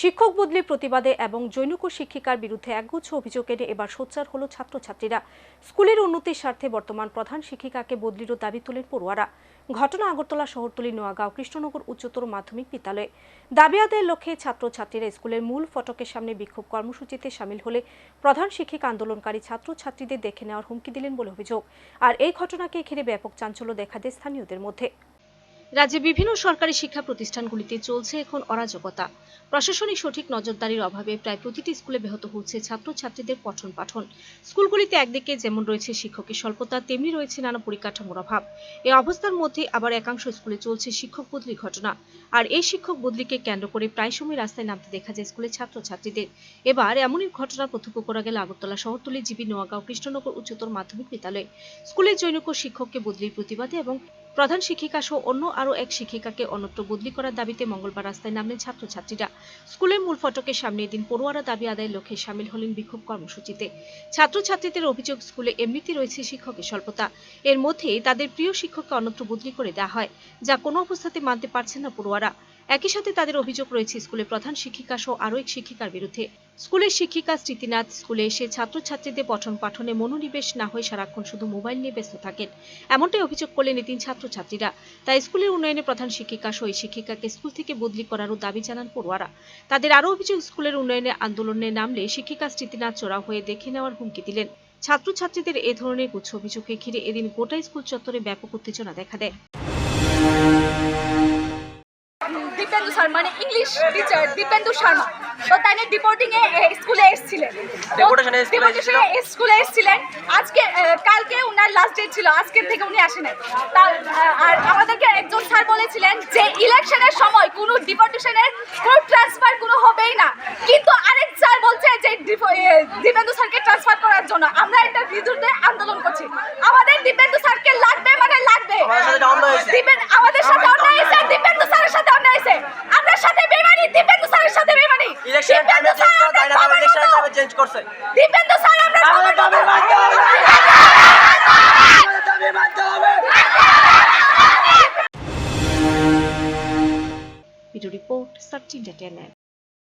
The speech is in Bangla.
শিক্ষক বদলির প্রতিবাদে এবং জৈনক শিক্ষিকার বিরুদ্ধে একগুচ্ছ অভিযোগ এনে এবার সোচ্চার হল ছাত্রছাত্রীরা। স্কুলের উন্নতির স্বার্থে বর্তমান প্রধান শিক্ষিকাকে বদলিরও দাবি তোলেন পড়ুয়ারা। ঘটনা আগরতলা শহরতলি নোয়াগাঁও কৃষ্ণনগর উচ্চতর মাধ্যমিক বিদ্যালয়ে। দাবি আদায়ের লক্ষ্যে ছাত্রছাত্রীরা স্কুলের মূল ফটকের সামনে বিক্ষোভ কর্মসূচিতে সামিল হলে প্রধান শিক্ষিকা আন্দোলনকারী ছাত্রছাত্রীদের দেখে নেওয়ার হুমকি দিলেন বলে অভিযোগ। আর এই ঘটনাকে ঘিরে ব্যাপক চাঞ্চল্য দেখা দেয় স্থানীয়দের মধ্যে। রাজ্যে বিভিন্ন সরকারি শিক্ষা প্রতিষ্ঠানগুলিতে চলছে এখন অরাজকতা। প্রশাসনিক সঠিক নজরদারির অভাবে প্রায় প্রতিটি স্কুলে ব্যাহত হচ্ছে ছাত্রছাত্রীদের পঠন পাঠন। স্কুলগুলিতে একদিকে যেমন রয়েছে শিক্ষকের স্বল্পতা, তেমনি রয়েছে নানা পরিকাঠামোর অভাব। এই অবস্থার মধ্যে আবার একাংশ স্কুলে চলছে শিক্ষক বদলি ঘটনা। আর এই শিক্ষক বদলিকে কেন্দ্র করে প্রায় সময় রাস্তায় নামতে দেখা যায় স্কুলের ছাত্রছাত্রীদের। এবার এমনই ঘটনা প্রত্যক্ষ করা গেল আগরতলা শহরতলি জিবি নোয়াগাঁও কৃষ্ণনগর উচ্চতর মাধ্যমিক বিদ্যালয়ে। স্কুলের জৈনক শিক্ষককে বদলির প্রতিবাদে এবং প্রধান শিক্ষিকা সহ অন্য আরও এক শিক্ষিকাকে অন্যত্র বদলি করার দাবিতে মঙ্গলবার রাস্তায় নামলেন ছাত্রছাত্রীরা। স্কুলের মূল ফটকের সামনে এদিন পড়ুয়ারা দাবি আদায়ের লক্ষ্যে সামিল হলেন বিক্ষোভ কর্মসূচিতে। ছাত্রছাত্রীদের অভিযোগ, স্কুলে এমনিতে রয়েছে শিক্ষকের স্বল্পতা। এর মধ্যে তাদের প্রিয় শিক্ষককে অন্যত্র বদলি করে দেওয়া হয়, যা কোনো অবস্থাতে মানতে পারছেন না পড়ুয়ারা। একই সাথে তাদের অভিযোগ রয়েছে, স্কুলের প্রধান শিক্ষিকা সহ আরও এক শিক্ষিকার বিরুদ্ধে। স্কুলের শিক্ষিকা স্মৃতিনাথ স্কুলে এসে ছাত্রছাত্রীদের পঠন পাঠনে মনোনিবেশ না হয়ে সারাক্ষণ শুধু মোবাইল নিয়ে ব্যস্ত থাকেন। এমনটাই অভিযোগ করলেন এই তিন ছাত্রছাত্রীরা। তাই স্কুলের উন্নয়নে প্রধান শিক্ষিকা সহ শিক্ষিকাকে স্কুল থেকে বদলি করারও দাবি জানান পড়ুয়ারা। তাদের আরও অভিযোগ, স্কুলের উন্নয়নে আন্দোলনে নামলে শিক্ষিকা স্মৃতিনাথ চোরা হয়ে দেখে নেওয়ার হুমকি দিলেন। ছাত্রছাত্রীদের এ ধরনের গুচ্ছ অভিযোগকে ঘিরে এদিন গোটা স্কুল চত্বরে ব্যাপক উত্তেজনা দেখা দেয়। দীপেন্দু স্যার মানে ইংলিশ টিচার দীপেন্দু শর্মা। তো তাই ডিপোর্টিং এ স্কুলে এসেছিলেন। এ স্কুলে এসেছিলেন। আজকে কালকে উনার লাস্ট ডেট ছিল আজকের থেকে উনি আসেন তার আর আমাদেরকে একজন স্যার বলেছিলেন যে ইলেকশনের সময় কোনো ডিপোর্টেশনের কোনো ট্রান্সফার কোনো হবেই না। কিন্তু আরেক স্যার বলছে যে দীপেন্দু স্যারকে ট্রান্সফার করার জন্য আমরা এটা বিরুদ্ধে আন্দোলন করছি। আমাদের দীপেন্দু স্যারকে লাগবে মানে লাগবে। আমাদের সাথে অন্যায় হয়েছে। দীপেন আমাদের সাথে অন্যায় হয়েছে দীপেন্দু স্যারের সাথে অন্যায় হয়েছে আমরা সাথে বেমানি দীপেন্দু স্যারের সাথে বেমানি ইলেকশনের টাইমে চেঞ্জ করা যায় না তারা ইলেকশনের টাইমে চেঞ্জ করছে। দীপেন্দ্র স্যার আমরা আমাদের দাবি মানতে হবে। আমাদের দাবি মানতে হবে। Video report search entertainment